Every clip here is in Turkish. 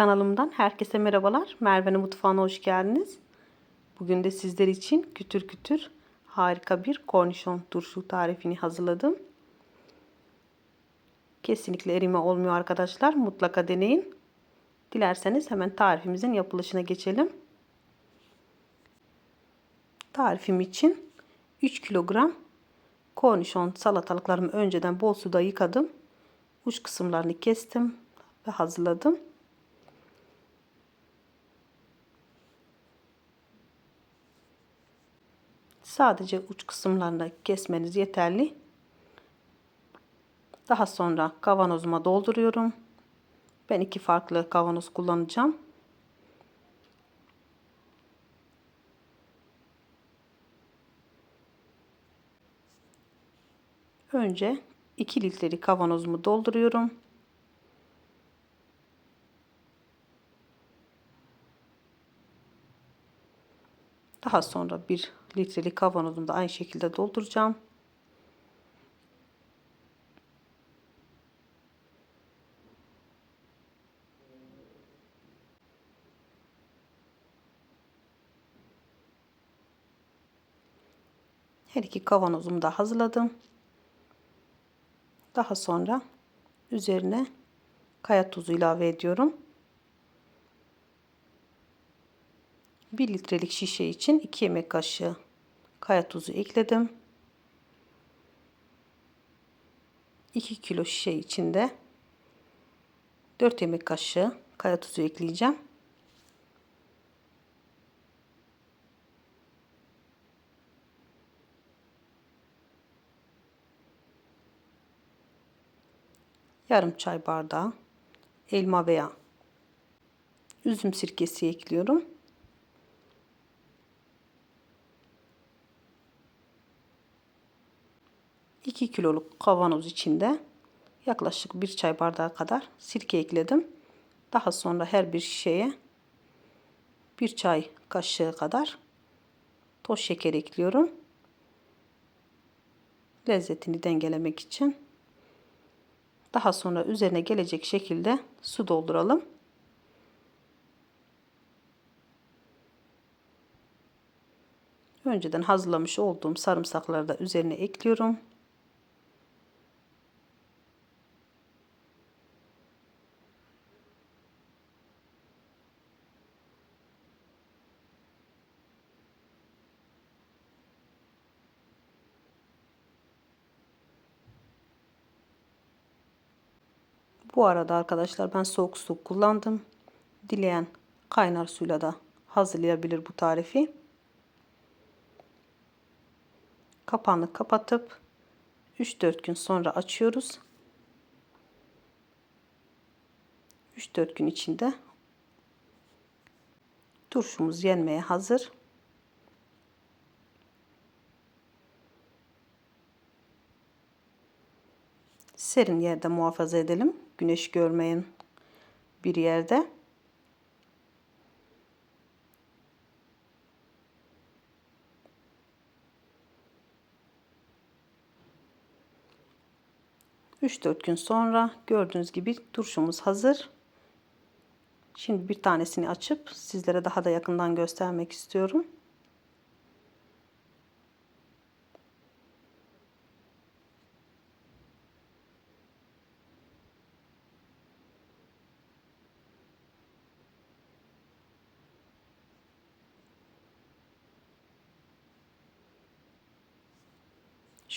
Kanalımdan herkese merhabalar. Merve'nin mutfağına hoş geldiniz. Bugün de sizler için kütür kütür harika bir kornişon turşu tarifini hazırladım. Kesinlikle erime olmuyor arkadaşlar. Mutlaka deneyin. Dilerseniz hemen tarifimizin yapılışına geçelim. Tarifim için 3 kilogram kornişon salatalıklarımı önceden bol suda yıkadım. Uç kısımlarını kestim ve hazırladım. Sadece uç kısımlarını kesmeniz yeterli. Daha sonra kavanozuma dolduruyorum. Ben iki farklı kavanoz kullanacağım. Önce 2 litrelik kavanozumu dolduruyorum. Daha sonra bir litrelik kavanozumu da aynı şekilde dolduracağım. Her iki kavanozumu da hazırladım. Daha sonra üzerine kaya tuzu ilave ediyorum. 1 litrelik şişe için 2 yemek kaşığı kaya tuzu ekledim. 2 kilo şişe içinde 4 yemek kaşığı kaya tuzu ekleyeceğim. Yarım çay bardağı elma veya üzüm sirkesi ekliyorum. 2 kiloluk kavanoz içinde yaklaşık bir çay bardağı kadar sirke ekledim. Daha sonra her bir şişeye bir çay kaşığı kadar toz şeker ekliyorum. Lezzetini dengelemek için. Daha sonra üzerine gelecek şekilde su dolduralım. Önceden hazırlamış olduğum sarımsakları da üzerine ekliyorum. Bu arada arkadaşlar ben soğuk su kullandım. Dileyen kaynar suyla da hazırlayabilir bu tarifi. Kapağını kapatıp 3-4 gün sonra açıyoruz. 3-4 gün içinde turşumuz yenmeye hazır. Serin yerde muhafaza edelim güneş görmeyen bir yerde. Üç dört gün sonra gördüğünüz gibi turşumuz hazır. Şimdi bir tanesini açıp sizlere daha da yakından göstermek istiyorum.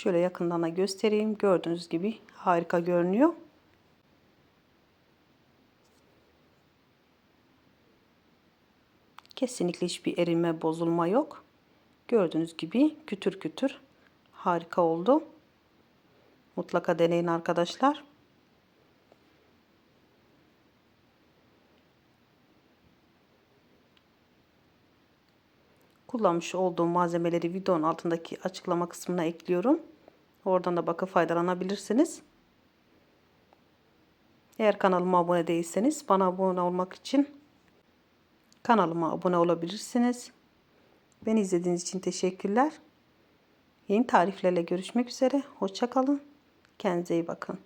Şöyle yakından da göstereyim. Gördüğünüz gibi harika görünüyor. Kesinlikle hiçbir erime, bozulma yok. Gördüğünüz gibi kütür kütür harika oldu. Mutlaka deneyin arkadaşlar. kullanmış olduğum malzemeleri videonun altındaki açıklama kısmına ekliyorum. Oradan da bakıp faydalanabilirsiniz. Eğer kanalıma abone değilseniz bana abone olmak için kanalıma abone olabilirsiniz. Beni izlediğiniz için teşekkürler. Yeni tariflerle görüşmek üzere. Hoşçakalın. Kendinize iyi bakın.